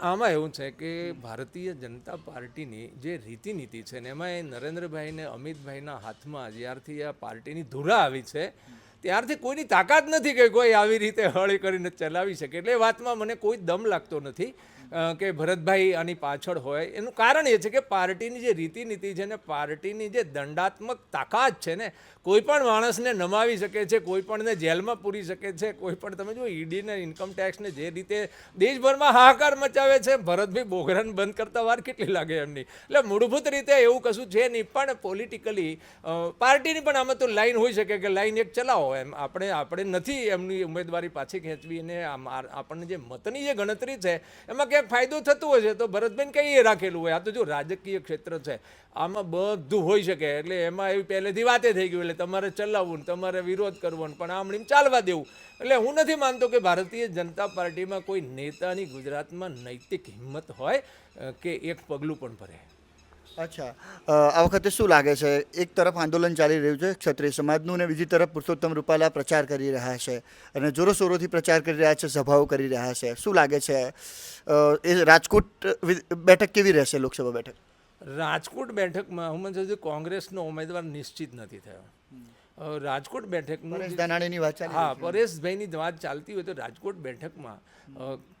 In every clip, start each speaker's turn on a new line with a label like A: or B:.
A: આમાં એવું છે કે ભારતીય જનતા પાર્ટીની જે રીતિનીતિ છે ને એમાં એ નરેન્દ્રભાઈ ને અમિતભાઈના હાથમાં જ્યારથી આ પાર્ટીની ધૂરા આવી છે, ત્યારથી કોઈની તાકાત નથી કે કોઈ આવી રીતે હળી કરીને ચલાવી શકે. એટલે એ વાતમાં મને કોઈ દમ લાગતો નથી. કે ભરતભાઈ આની પાછળ હોય, એનું કારણ એ છે કે પાર્ટીની જે રીતિનીતિ છે ને, પાર્ટીની જે દંડાત્મક તાકાત છે ને, કોઈ પણ માણસને નમાવી શકે છે, કોઈ પણને જેલમાં પૂરી શકે છે, કોઈ પણ તમે જો ઈડીને ઇન્કમ ટેક્સને જે રીતે દેશભરમાં હાહાકાર મચાવે છે, ભરતભાઈ બોગરાને બંધ કરતા વાર કેટલી લાગે એમની. એટલે મૂળભૂત રીતે એવું કશું છે નહીં, પણ પોલિટિકલી પાર્ટીની પણ આમાં તો લાઈન હોઈ શકે કે લાઈન એક ચલાવો એમ. આપણે આપણે નથી એમની ઉમેદવારી પાછી ખેંચવી અને આપણને જે મતની જે ગણતરી છે, એમાં ક્યાંક ફાયદો થતો છે તો કંઈ કઈ રાખેલું હોય? આ તો જો રાજકીય ક્ષેત્ર છે. આમાં બધું હોઈ શકે, એટલે એમાં એવી પહેલેથી વાતે થઈ ગયું એટલે તમારે ચલાવવું તમારે વિરોધ કરવો પણ આમણીમ ચાલવા દેવું. એટલે હું નથી માનતો કે ભારતીય જનતા પાર્ટીમાં કોઈ નેતાની ગુજરાતમાં નૈતિક હિંમત હોય કે એક પગલું પણ ભરે.
B: અચ્છા. આ વખતે શું લાગે છે? એક તરફ આંદોલન ચાલી રહ્યું છે ક્ષત્રિય સમાજનું ને બીજી તરફ પુરુષોત્તમ રૂપાલા પ્રચાર કરી રહ્યા છે અને જોરોશોરોથી પ્રચાર કરી રહ્યા છે સભાઓ કરી રહ્યા છે. શું લાગે છે? એ રાજકોટ બેઠક કેવી રહેશે લોકસભા બેઠક?
A: રાજકોટ બેઠકમાં હું મને કોંગ્રેસનો ઉમેદવાર નિશ્ચિત નથી થયો. રાજકોટ બેઠકનું
B: ધાનાણીની વાત
A: હા પરેશભાઈની વાત ચાલતી હોય તો રાજકોટ બેઠકમાં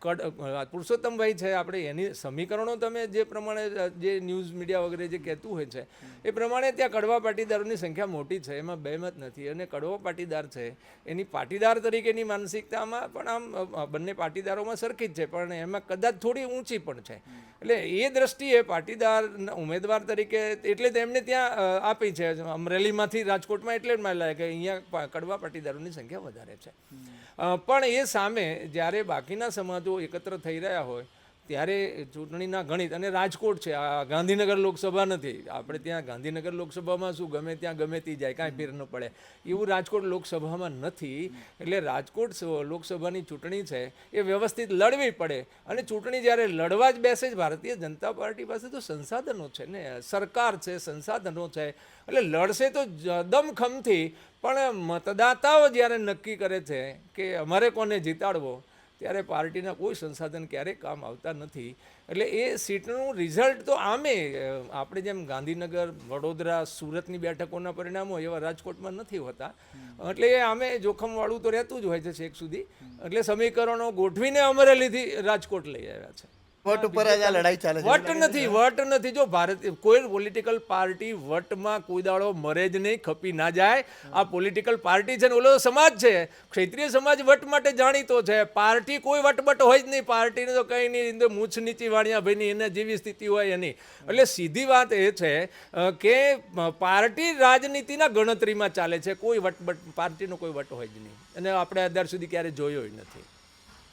A: કડ પુરુષોત્તમભાઈ છે આપણે એની સમીકરણો તમે જે પ્રમાણે જે ન્યૂઝ મીડિયા વગેરે જે કહેતું હોય છે એ પ્રમાણે ત્યાં કડવા પાટીદારોની સંખ્યા મોટી છે એમાં બેમત નથી. અને કડવો પાટીદાર છે એની પાટીદાર તરીકેની માનસિકતામાં પણ આમ બંને પાટીદારોમાં સરખી જ છે પણ એમાં કદાચ થોડી ઊંચી પણ છે. એટલે એ દ્રષ્ટિએ પાટીદાર ઉમેદવાર તરીકે એટલે તેમને ત્યાં આપી છે. અમરેલીમાંથી રાજકોટમાં એટલે જ માને કે અહીંયા કડવા પાટીદારોની સંખ્યા વધારે છે. પણ એ સામે જ્યારે બાકીના સમાજો એકત્ર થઈ રહ્યા હોય ત્યારે ચૂંટણીના ગણિત અને રાજકોટ છે, આ ગાંધીનગર લોકસભા નથી. આપણે ત્યાં ગાંધીનગર લોકસભામાં શું ગમે ત્યાં ગમે તે જાય, કાંઈ ફેર ન પડે. એવું રાજકોટ લોકસભામાં નથી. એટલે રાજકોટ લોકસભાની ચૂંટણી છે, એ વ્યવસ્થિત લડવી પડે. અને ચૂંટણી જ્યારે લડવા જ બેસે જ ભારતીય જનતા પાર્ટી પાસે તો સંસાધનો છે ને. સરકાર છે, સંસાધનો છે. એટલે લડશે તો દમખમથી. પણ મતદાતાઓ જ્યારે નક્કી કરે છે કે અમારે કોને જીતાડવો ત્યારે પાર્ટીના કોઈ સંસાધન ક્યારેય કામ આવતા નથી. એટલે એ સીટનું રિઝલ્ટ તો આમે આપણે જેમ ગાંધીનગર વડોદરા સુરતની બેઠકોના પરિણામો એવા રાજકોટમાં નથી હોતા. એટલે એ આમે જોખમવાળું તો રહેતું જ હોય છે છેક સુધી. એટલે સમીકરણો ગોઠવીને અમરેલીથી રાજકોટ લઈ આવ્યા છે.
B: વટ ઉપર જ આ લડાઈ ચાલે છે.
A: વટ નથી વટ નથી. જો ભારત કોઈ પોલિટિકલ પાર્ટી વટમાં કોઈ દાડો મરે જ નહીં ખપી ના જાય. આ પોલિટિકલ પાર્ટી છે ને ઓલો સમાજ છે. ક્ષેત્રીય સમાજ વટ માટે જાણીતો છે. પાર્ટી કોઈ વટબટ હોય જ નહીં. પાર્ટીને તો કંઈ નહીં મૂછ નીચી વાણિયા ભાઈની એને જેવી સ્થિતિ હોય એની. એટલે સીધી વાત એ છે કે પાર્ટી રાજનીતિના ગણતરીમાં ચાલે છે. કોઈ વટબટ પાર્ટીનો કોઈ વટ હોય જ નહીં. અને આપણે અત્યાર સુધી ક્યારે જોયો નથી.